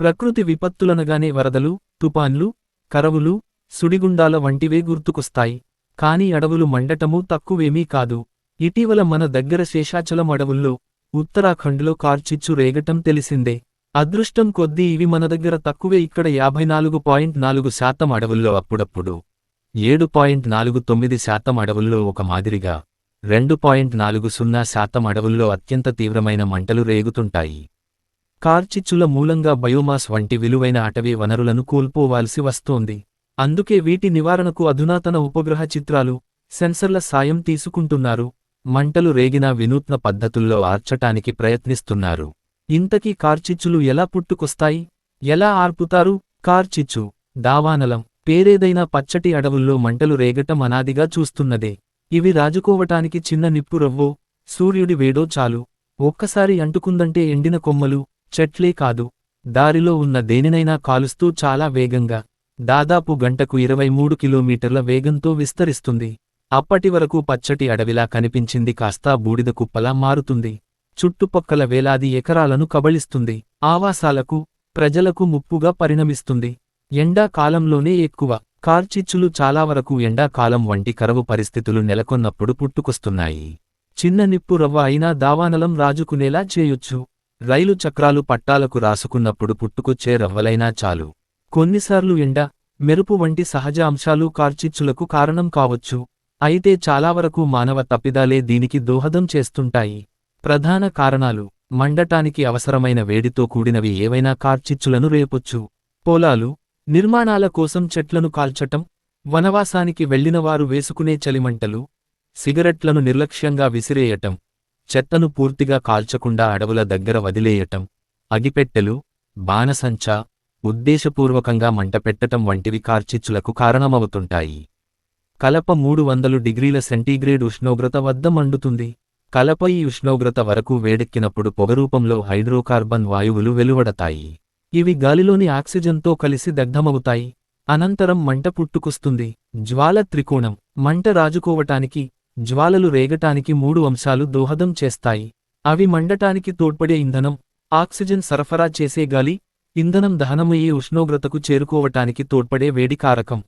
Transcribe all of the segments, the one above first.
ప్రకృతి విపత్తులనగానే వరదలు తుపాన్లు కరవులు సుడిగుండాల వంటివే గుర్తుకొస్తాయి. కాని అడవులు మండటమూ తక్కువేమీ కాదు. ఇటీవల మన దగ్గర శేషాచలం అడవుల్లో ఉత్తరాఖండ్లో కార్చిచ్చు రేగటం తెలిసిందే. అదృష్టం కొద్దీ ఇవి మన దగ్గర తక్కువే ఇక్కడ యాభై నాలుగు పాయింట్ నాలుగు శాతం అడవుల్లో అప్పుడప్పుడు. ఏడు పాయింట్ నాలుగు తొమ్మిది శాతం అడవుల్లో ఒక మాదిరిగా రెండు పాయింట్ నాలుగు సున్నా శాతం అడవుల్లో అత్యంత తీవ్రమైన మంటలు రేగుతుంటాయి. కార్చిచ్చుల మూలంగా బయోమాస్ వంటి విలువైన అటవీ వనరులను కోల్పోవాల్సి వస్తోంది. అందుకే వీటి నివారణకు అధునాతన ఉపగ్రహ చిత్రాలు సెన్సర్ల సాయం తీసుకుంటున్నారు. మంటలు రేగిన వినూత్న పద్ధతుల్లో ఆర్చటానికి ప్రయత్నిస్తున్నారు. ఇంతకీ కార్చిచ్చులు ఎలా పుట్టుకొస్తాయి? ఎలా ఆర్పుతారు? కార్చిచ్చు దావానలం పేరేదైనా పచ్చటి అడవుల్లో మంటలు రేగటం అనాదిగా చూస్తున్నదే. ఇవి రాజుకోవటానికి చిన్న నిప్పురవ్వో సూర్యుడి వేడో చాలు. ఒక్కసారి అంటుకుందంటే ఎండిన కొమ్మలు చెట్లే కాదు దారిలో ఉన్న దేనినైనా కాలుస్తూ చాలా వేగంగా దాదాపు గంటకు ఇరవై మూడు కిలోమీటర్ల వేగంతో విస్తరిస్తుంది. అప్పటి వరకు పచ్చటి అడవిలా కనిపించింది కాస్తా బూడిద కుప్పలా మారుతుంది. చుట్టుపక్కల వేలాది ఎకరాలను కబళిస్తుంది. ఆవాసాలకు ప్రజలకు ముప్పుగా పరిణమిస్తుంది. ఎండాకాలంలోనే ఎక్కువ కార్చిచ్చులు చాలా వరకు ఎండాకాలం వంటి కరవు పరిస్థితులు నెలకొన్నప్పుడు పుట్టుకొస్తున్నాయి. చిన్న నిప్పు రవ్వ అయినా దావానలం రాజుకునేలా చేయొచ్చు. రైలు చక్రాలు పట్టాలకు రాసుకున్నప్పుడు పుట్టుకొచ్చే రవ్వలైనా చాలు. కొన్నిసార్లు ఎండ మెరుపు వంటి సహజ అంశాలు కార్చిచ్చులకు కారణం కావచ్చు. అయితే చాలావరకు మానవ తప్పిదాలే దీనికి దోహదం చేస్తుంటాయి. ప్రధాన కారణాలు మండటానికి అవసరమైన వేడితో కూడినవి ఏవైనా కార్చిచ్చులను రేపొచ్చు. పొలాలు నిర్మాణాల కోసం చెట్లను కాల్చటం వనవాసానికి వెళ్ళినవారు వేసుకునే చలిమంటలు సిగరెట్లను నిర్లక్ష్యంగా విసిరేయటం. చెత్తను పూర్తిగా కాల్చకుండా అడవుల దగ్గర వదిలేయటం అగిపెట్టెలు బాణసంచా ఉద్దేశపూర్వకంగా మంటపెట్టటం వంటివి కార్చిచ్చులకు కారణమవుతుంటాయి. కలప మూడు వందలు డిగ్రీల సెంటీగ్రేడ్ ఉష్ణోగ్రత వద్ద మండుతుంది. కలప ఈ ఉష్ణోగ్రత వరకు వేడెక్కినప్పుడు పొగరూపంలో హైడ్రోకార్బన్ వాయువులు వెలువడతాయి. ఇవి గాలిలోని ఆక్సిజన్తో కలిసి దగ్ధమవుతాయి. అనంతరం మంట పుట్టుకొస్తుంది. జ్వాల త్రికోణం మంట రాజుకోవటానికి జ్వాలలు రేగటానికి మూడు అంశాలు దోహదం చేస్తాయి. అవి మండటానికి తోడ్పడే ఇంధనం ఆక్సిజన్ సరఫరా చేసే గాలి ఇంధనం దహనమయ్యే ఉష్ణోగ్రతకు చేరుకోవటానికి తోడ్పడే వేడి కారకం.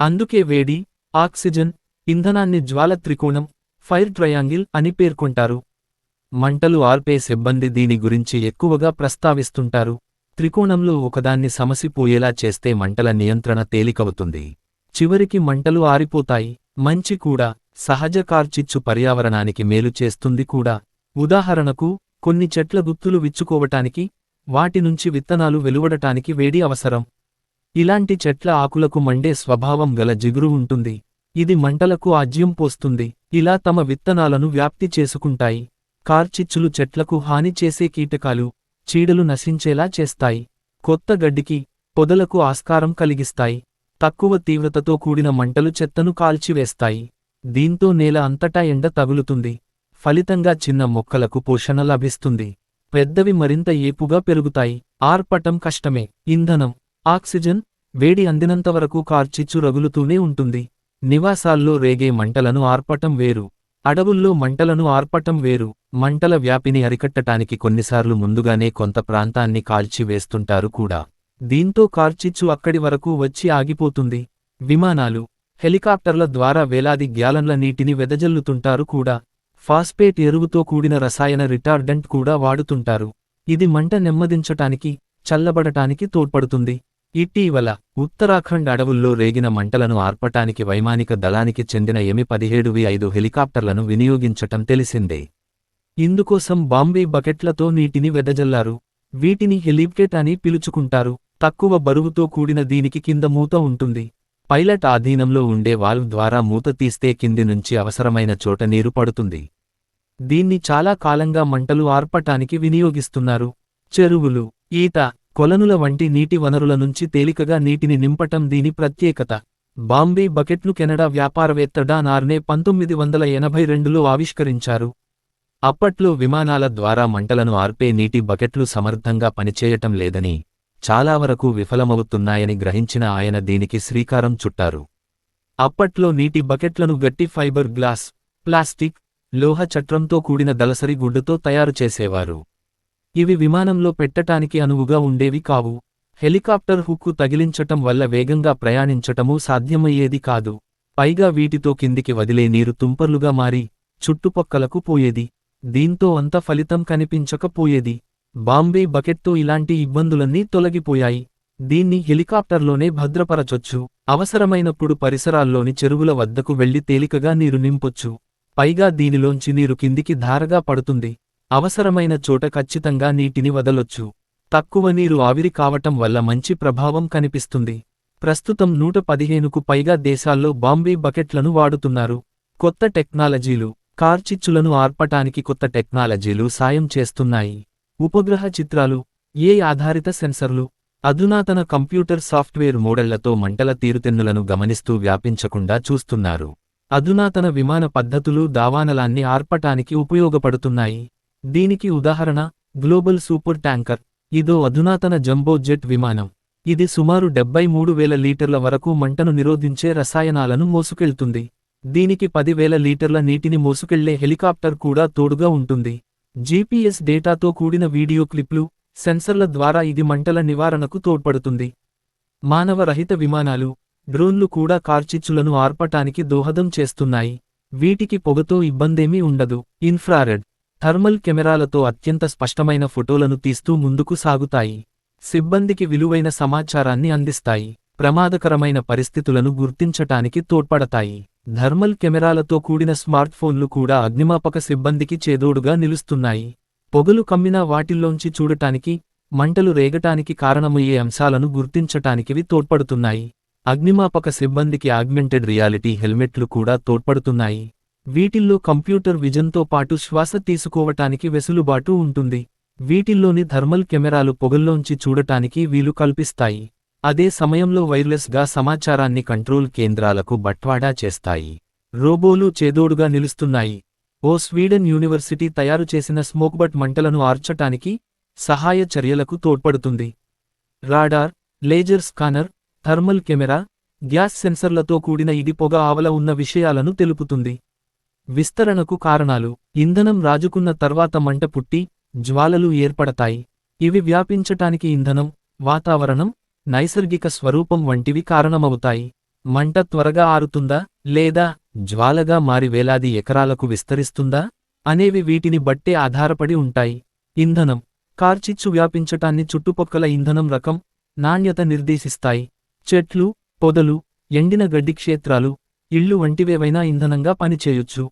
అందుకే వేడి ఆక్సిజన్ ఇంధనాన్ని జ్వాల త్రికోణం ఫైర్ ట్రయాంగిల్ అని పేర్కొంటారు. మంటలు ఆర్పే సిబ్బంది దీని గురించి ఎక్కువగా ప్రస్తావిస్తుంటారు. త్రికోణంలో ఒకదాన్ని సమసిపోయేలా చేస్తే మంటల నియంత్రణ తేలికవుతుంది. చివరికి మంటలు ఆరిపోతాయి. మంచి కూడా. సహజ కార్చిచ్చు పర్యావరణానికి మేలు చేస్తుంది కూడా. ఉదాహరణకు కొన్ని చెట్ల గుత్తులు విచ్చుకోవటానికి వాటి నుంచి విత్తనాలు వెలువడటానికి వేడి అవసరం. ఇలాంటి చెట్ల ఆకులకు మండే స్వభావం గల జిగురు ఉంటుంది. ఇది మంటలకు ఆజ్యం పోస్తుంది. ఇలా తమ విత్తనాలను వ్యాప్తి చేసుకుంటాయి. కార్చిచ్చులు చెట్లకు హాని చేసే కీటకాలు చీడలు నశించేలా చేస్తాయి. కొత్త గడ్డికి పొదలకు ఆస్కారం కలిగిస్తాయి. తక్కువ తీవ్రతతో కూడిన మంటలు చెత్తను కాల్చివేస్తాయి. దీంతో నేల అంతటా ఎండ తగులుతుంది. ఫలితంగా చిన్న మొక్కలకు పోషణ లభిస్తుంది. పెద్దవి మరింత ఏపుగా పెరుగుతాయి. ఆర్పటం కష్టమే. ఇంధనం ఆక్సిజన్ వేడి అందినంతవరకు కార్చిచ్చు రగులుతూనే ఉంటుంది. నివాసాల్లో రేగే మంటలను ఆర్పటం వేరు. అడవుల్లో మంటలను ఆర్పటం వేరు. మంటల వ్యాపిని అరికట్టటానికి కొన్నిసార్లు ముందుగానే కొంత ప్రాంతాన్ని కాల్చివేస్తుంటారు కూడా. దీంతో కార్చిచ్చు అక్కడి వరకు వచ్చి ఆగిపోతుంది. విమానాలు హెలికాప్టర్ల ద్వారా వేలాది గ్యాలన్ల నీటిని వెదజల్లుతుంటారు కూడా. ఫాస్పేట్ ఎరువుతో కూడిన రసాయన రిటార్డెంట్ కూడా వాడుతుంటారు. ఇది మంట నెమ్మదించటానికి చల్లబడటానికి తోడ్పడుతుంది. ఇటీవల ఉత్తరాఖండ్ అడవుల్లో రేగిన మంటలను ఆర్పటానికి వైమానిక దళానికి చెందిన ఎమి పదిహేడు వి ఐదు హెలికాప్టర్లను వినియోగించటం తెలిసిందే. ఇందుకోసం బాంబే బకెట్లతో నీటిని వెదజల్లారు. వీటిని హెలిప్టెట్ అని పిలుచుకుంటారు. తక్కువ బరువుతో కూడిన దీనికి కింద మూత ఉంటుంది. పైలట్ ఆధీనంలో ఉండే వాల్వ్ ద్వారా మూత తీస్తే కింది నుంచి అవసరమైన చోట నీరు పడుతుంది. దీన్ని చాలా కాలంగా మంటలు ఆర్పటానికి వినియోగిస్తున్నారు. చెరువులు ఈత కొలనుల వంటి నీటి వనరుల నుంచి తేలికగా నీటిని నింపటం దీని ప్రత్యేకత. బాంబే బకెట్ను కెనడా వ్యాపారవేత్త డాన్ ఆర్నే పంతొమ్మిది వందల ఎనభై రెండులో ఆవిష్కరించారు. అప్పట్లో విమానాల ద్వారా మంటలను ఆర్పే నీటి బకెట్లు సమర్థంగా పనిచేయటం లేదని చాలా వరకు విఫలమవుతున్నాయని గ్రహించిన ఆయన దీనికి శ్రీకారం చుట్టారు. అప్పట్లో నీటి బకెట్లను గట్టి ఫైబర్ గ్లాస్ ప్లాస్టిక్ లోహ చట్రంతో కూడిన దలసరి గుడ్డుతో తయారు చేసేవారు. ఇవి విమానంలో పెట్టటానికి అనువుగా ఉండేవి కావు. హెలికాప్టర్ హుక్కు తగిలించటం వల్ల వేగంగా ప్రయాణించటమూ సాధ్యమయ్యేది కాదు. పైగా వీటితో కిందికి వదిలే నీరు తుంపర్లుగా మారి చుట్టుపక్కలకు పోయేది. దీంతో అంత ఫలితం కనిపించకపోయేది. బాంబే బకెట్తో ఇలాంటి ఇబ్బందులన్నీ తొలగిపోయాయి. దీన్ని హెలికాప్టర్లోనే భద్రపరచొచ్చు. అవసరమైనప్పుడు పరిసరాల్లోని చెరువుల వద్దకు వెళ్ళి తేలికగా నీరు నింపొచ్చు. పైగా దీనిలోంచి నీరు కిందికి ధారగా పడుతుంది. అవసరమైన చోట ఖచ్చితంగా నీటిని వదలొచ్చు. తక్కువ నీరు ఆవిరి కావటం వల్ల మంచి ప్రభావం కనిపిస్తుంది. ప్రస్తుతం నూట పదిహేనుకు పైగా దేశాల్లో బాంబే బకెట్లను వాడుతున్నారు. కొత్త టెక్నాలజీలు కార్చిచ్చులను ఆర్పటానికి కొత్త టెక్నాలజీలు సాయం చేస్తున్నాయి. ఉపగ్రహ చిత్రాలు ఏ ఆధారిత సెన్సర్లు అధునాతన కంప్యూటర్ సాఫ్ట్వేర్ మోడళ్ళతో మంటల తీరుతెన్నులను గమనిస్తూ వ్యాపించకుండా చూస్తున్నారు. అధునాతన విమాన పద్ధతులు దావానలాన్ని ఆర్పటానికి ఉపయోగపడుతున్నాయి. దీనికి ఉదాహరణ గ్లోబల్ సూపర్ ట్యాంకర్ ఇదో అధునాతన జంబో జెట్ విమానం. ఇది సుమారు డెబ్బై మూడు వేల లీటర్ల వరకు మంటను నిరోధించే రసాయనాలను మోసుకెళ్తుంది. దీనికి పదివేల లీటర్ల నీటిని మోసుకెళ్ళే హెలికాప్టర్ కూడా తోడుగా ఉంటుంది. జీపీఎస్ డేటాతో కూడిన వీడియో క్లిప్లు సెన్సర్ల ద్వారా ఇది మంటల నివారణకు తోడ్పడుతుంది. మానవరహిత విమానాలు డ్రోన్లు కూడా కార్చిచ్చులను ఆర్పటానికి దోహదం చేస్తున్నాయి. వీటికి పొగతో ఇబ్బందేమీ ఉండదు. ఇన్ఫ్రారెడ్ థర్మల్ కెమెరాలతో అత్యంత స్పష్టమైన ఫోటోలను తీస్తూ ముందుకు సాగుతాయి. సిబ్బందికి విలువైన సమాచారాన్ని అందిస్తాయి. ప్రమాదకరమైన పరిస్థితులను గుర్తించటానికి తోడ్పడతాయి. థర్మల్ కెమెరాలతో కూడిన స్మార్ట్ఫోన్లు కూడా అగ్నిమాపక సిబ్బందికి చేదోడుగా నిలుస్తున్నాయి. పొగలు కమ్మిన వాటిల్లోంచి చూడటానికి మంటలు రేగటానికి కారణమయ్యే అంశాలను గుర్తించటానికివి తోడ్పడుతున్నాయి. అగ్నిమాపక సిబ్బందికి ఆగ్మెంటెడ్ రియాలిటీ హెల్మెట్లు కూడా తోడ్పడుతున్నాయి. వీటిల్లో కంప్యూటర్ విజన్తో పాటు శ్వాస తీసుకోవటానికి వెసులుబాటు ఉంటుంది. వీటిల్లోని థర్మల్ కెమెరాలు పొగల్లోంచి చూడటానికి వీలు కల్పిస్తాయి. అదే సమయంలో వైర్లెస్గా సమాచారాన్ని కంట్రోల్ కేంద్రాలకు బట్వాడా చేస్తాయి. రోబోలు చేదోడుగా నిలుస్తున్నాయి. ఓ స్వీడన్ యూనివర్సిటీ తయారు చేసిన స్మోక్బట్ మంటలను ఆర్చటానికి సహాయ చర్యలకు తోడ్పడుతుంది. Radar laser scanner thermal camera gas సెన్సర్లతో కూడిన ఇది పొగ ఆవల ఉన్న విషయాలను తెలుపుతుంది. విస్తరణకు కారణాలు. ఇంధనం రాజుకున్న తర్వాత మంట పుట్టి జ్వాలలు ఏర్పడతాయి. ఇవి వ్యాపించటానికి ఇంధనం వాతావరణం నైసర్గిక స్వరూపం వంటివి కారణమవుతాయి. మంట త్వరగా ఆరుతుందా? లేదా జ్వాలగా మారి వేలాది ఎకరాలకు విస్తరిస్తుందా? అనేవి వీటిని బట్టే ఆధారపడి ఉంటాయి. ఇంధనం. కార్చిచ్చు వ్యాపించటాన్ని చుట్టుపక్కల ఇంధనం రకం నాణ్యత నిర్దేశిస్తాయి. చెట్లు పొదలు ఎండిన గడ్డి క్షేత్రాలు ఇళ్ళు వంటివేవైనా ఇంధనంగా పనిచేయొచ్చు.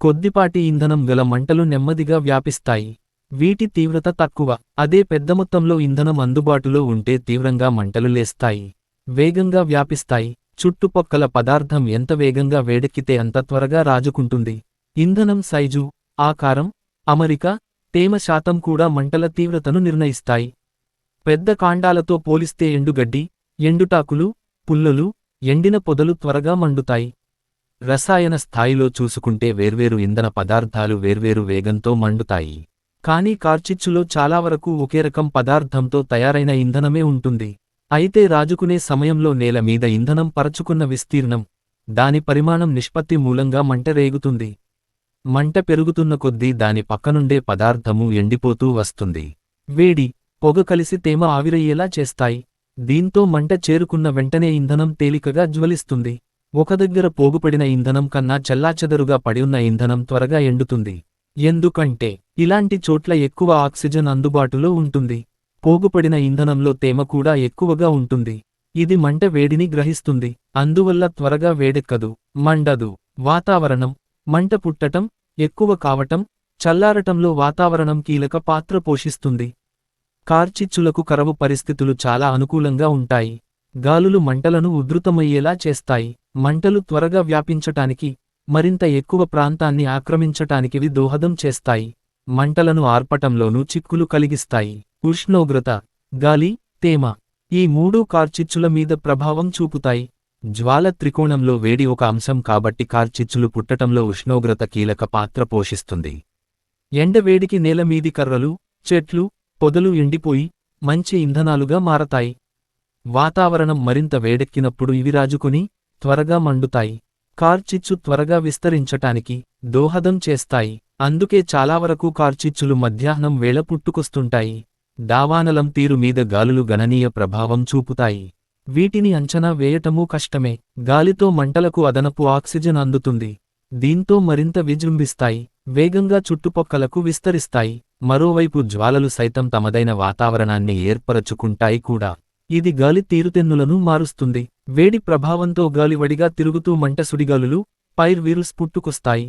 కొద్దిపాటి ఇంధనం గల మంటలు నెమ్మదిగా వ్యాపిస్తాయి. వీటి తీవ్రత తక్కువ. అదే పెద్ద మొత్తంలో ఇంధనం అందుబాటులో ఉంటే తీవ్రంగా మంటలు లేస్తాయి. వేగంగా వ్యాపిస్తాయి. చుట్టుపక్కల పదార్థం ఎంత వేగంగా వేడెక్కితే అంత త్వరగా రాజుకుంటుంది. ఇంధనం సైజు ఆకారం అమరిక తేమ శాతం కూడా మంటల తీవ్రతను నిర్ణయిస్తాయి. పెద్ద కాండాలతో పోలిస్తే ఎండుగడ్డి ఎండుటాకులు పుల్లలు ఎండిన పొదలు త్వరగా మండుతాయి. రసాయన స్థాయిలో చూసుకుంటే వేర్వేరు ఇంధన పదార్థాలు వేర్వేరు వేగంతో మండుతాయి. కానీ కార్చిచ్చులో చాలా వరకు ఒకే రకం పదార్థంతో తయారైన ఇంధనమే ఉంటుంది. అయితే రాజుకునే సమయంలో నేల మీద ఇంధనం పరచుకున్న విస్తీర్ణం దాని పరిమాణం నిష్పత్తి మూలంగా మంట రేగుతుంది. మంట పెరుగుతున్న కొద్దీ దాని పక్కనుండే పదార్థము ఎండిపోతూ వస్తుంది. వేడి పొగ కలిసి తేమ ఆవిరయ్యేలా చేస్తాయి. దీంతో మంట చేరుకున్న వెంటనే ఇంధనం తేలికగా జ్వలిస్తుంది. ఒక దగ్గర పోగుపడిన ఇంధనం కన్నా చెల్లాచెదరుగా పడివున్న ఇంధనం త్వరగా ఎండుతుంది. ఎందుకంటే ఇలాంటి చోట్ల ఎక్కువ ఆక్సిజన్ అందుబాటులో ఉంటుంది. పోగుపడిన ఇంధనంలో తేమ కూడా ఎక్కువగా ఉంటుంది. ఇది మంట వేడిని గ్రహిస్తుంది. అందువల్ల త్వరగా వేడెక్కదు మండదు. వాతావరణం మంట పుట్టటం ఎక్కువ కావటం చల్లారటంలో వాతావరణం కీలక పాత్ర పోషిస్తుంది. కార్చిచ్చులకు కరవు పరిస్థితులు చాలా అనుకూలంగా ఉంటాయి. గాలులు మంటలను ఉధృతమయ్యేలా చేస్తాయి. మంటలు త్వరగా వ్యాపించటానికి మరింత ఎక్కువ ప్రాంతాన్ని ఆక్రమించటానికివి దోహదం చేస్తాయి. మంటలను ఆర్పటంలోనూ చిక్కులు కలిగిస్తాయి. ఉష్ణోగ్రత గాలి తేమ ఈ మూడూ కార్చిచ్చుల మీద ప్రభావం చూపుతాయి. జ్వాల త్రికోణంలో వేడి ఒక అంశం కాబట్టి కార్చిచ్చులు పుట్టటంలో ఉష్ణోగ్రత కీలక పాత్ర పోషిస్తుంది. ఎండవేడికి నేలమీది కర్రలు చెట్లు పొదలు ఎండిపోయి మంచి ఇంధనాలుగా మారతాయి. వాతావరణం మరింత వేడెక్కినప్పుడు ఇవి రాజుకుని త్వరగా మండుతాయి. కార్చిచ్చు త్వరగా విస్తరించటానికి దోహదం చేస్తాయి. అందుకే చాలావరకు కార్చిచ్చులు మధ్యాహ్నం వేళ పుట్టుకొస్తుంటాయి. దావానలం తీరు మీద గాలులు గణనీయ ప్రభావం చూపుతాయి. వీటిని అంచనా వేయటమూ కష్టమే. గాలితో మంటలకు అదనపు ఆక్సిజన్ అందుతుంది. దీంతో మరింత విజృంభిస్తాయి. వేగంగా చుట్టుపక్కలకు విస్తరిస్తాయి. మరోవైపు జ్వాలలు సైతం తమదైన వాతావరణాన్ని ఏర్పరచుకుంటాయి కూడా. ఇది గాలి తీరుతెన్నులను మారుస్తుంది. వేడి ప్రభావంతో గాలివడిగా తిరుగుతూ మంట సుడిగాలులు పైర్ వీరుస్ పుట్టుకొస్తాయి.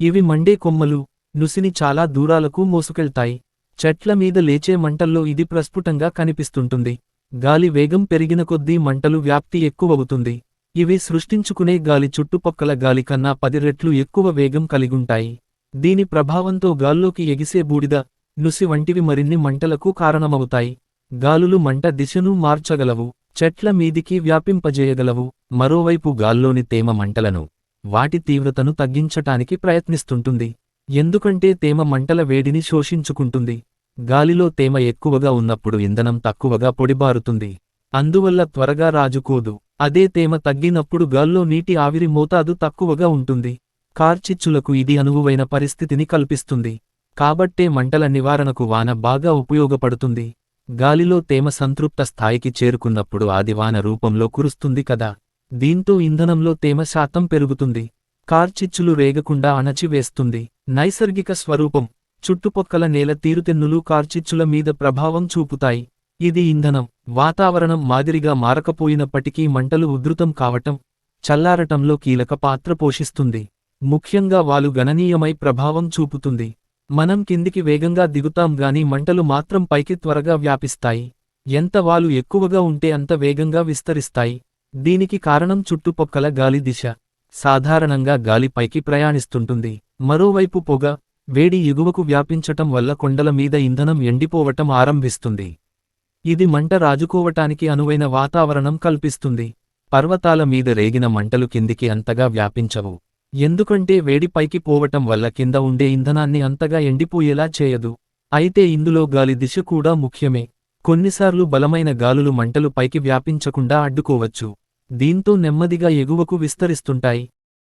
ఇవి మండే కొమ్మలు నుసిని చాలా దూరాలకు మోసుకెళ్తాయి. చెట్ల మీద లేచే మంటల్లో ఇది ప్రస్ఫుటంగా కనిపిస్తుంటుంది. గాలి వేగం పెరిగిన కొద్దీ మంటలు వ్యాప్తి ఎక్కువవుతుంది. ఇవి సృష్టించుకునే గాలి చుట్టుపక్కల గాలి కన్నా పది రెట్లు ఎక్కువ వేగం కలిగుంటాయి. దీని ప్రభావంతో గాల్లోకి ఎగిసే బూడిద నుసి వంటివి మరిన్ని మంటలకు కారణమవుతాయి. గాలులు మంట దిశను మార్చగలవు చెట్ల మీదికి వ్యాపింపజేయగలవు మరోవైపు గాల్లోని తేమ మంటలను వాటి తీవ్రతను తగ్గించటానికి ప్రయత్నిస్తుంటుంది. ఎందుకంటే తేమ మంటల వేడిని శోషించుకుంటుంది. గాలిలో తేమ ఎక్కువగా ఉన్నప్పుడు ఇంధనం తక్కువగా పొడిబారుతుంది. అందువల్ల త్వరగా రాజుకోదు. అదే తేమ తగ్గినప్పుడు గాల్లో నీటి ఆవిరి మోతాదు తక్కువగా ఉంటుంది. కార్చిచ్చులకు ఇది అనువువైన పరిస్థితిని కల్పిస్తుంది. కాబట్టే మంటల నివారణకు వాన బాగా ఉపయోగపడుతుంది. గాలిలో తేమ సంతృప్త స్థాయికి చేరుకున్నప్పుడు ఆదివాన రూపంలో కురుస్తుంది కదా. దీంతో ఇంధనంలో తేమ శాతం పెరుగుతుంది. కార్చిచ్చులు రేగకుండా అణచివేస్తుంది. నైసర్గిక స్వరూపం. చుట్టుపక్కల నేల తీరుతెన్నులు కార్చిచ్చుల మీద ప్రభావం చూపుతాయి. ఇది ఇంధనం. వాతావరణం మాదిరిగా మారకపోయినప్పటికీ మంటలు ఉధృతం కావటం చల్లారటంలో కీలక పాత్ర పోషిస్తుంది. ముఖ్యంగా వాలు గణనీయమై ప్రభావం చూపుతుంది. మనం కిందికి వేగంగా దిగుతాం గాని మంటలు మాత్రం పైకి త్వరగా వ్యాపిస్తాయి. ఎంత వాలు ఎక్కువగా ఉంటే అంత వేగంగా విస్తరిస్తాయి. దీనికి కారణం చుట్టుపక్కల గాలి దిశ. సాధారణంగా గాలి పైకి ప్రయాణిస్తుంటుంది. మరోవైపు పొగ వేడి ఎగువకు వ్యాపించటం వల్ల కొండల మీద ఇంధనం ఎండిపోవటం ఆరంభిస్తుంది. ఇది మంట రాజుకోవటానికి అనువైన వాతావరణం కల్పిస్తుంది. పర్వతాల మీద రేగిన మంటలు కిందికి అంతగా వ్యాపించవు. ఎందుకంటే వేడి పైకి పోవటం వల్ల కింద ఉండే ఇంధనాన్ని అంతగా ఎండిపోయేలా చేయదు. అయితే ఇందులో గాలి దిశ కూడా ముఖ్యమే. కొన్నిసార్లు బలమైన గాలులు మంటలు పైకి వ్యాపించకుండా అడ్డుకోవచ్చు. దీంతో నెమ్మదిగా ఎగువకు విస్తరిస్తుంటాయి.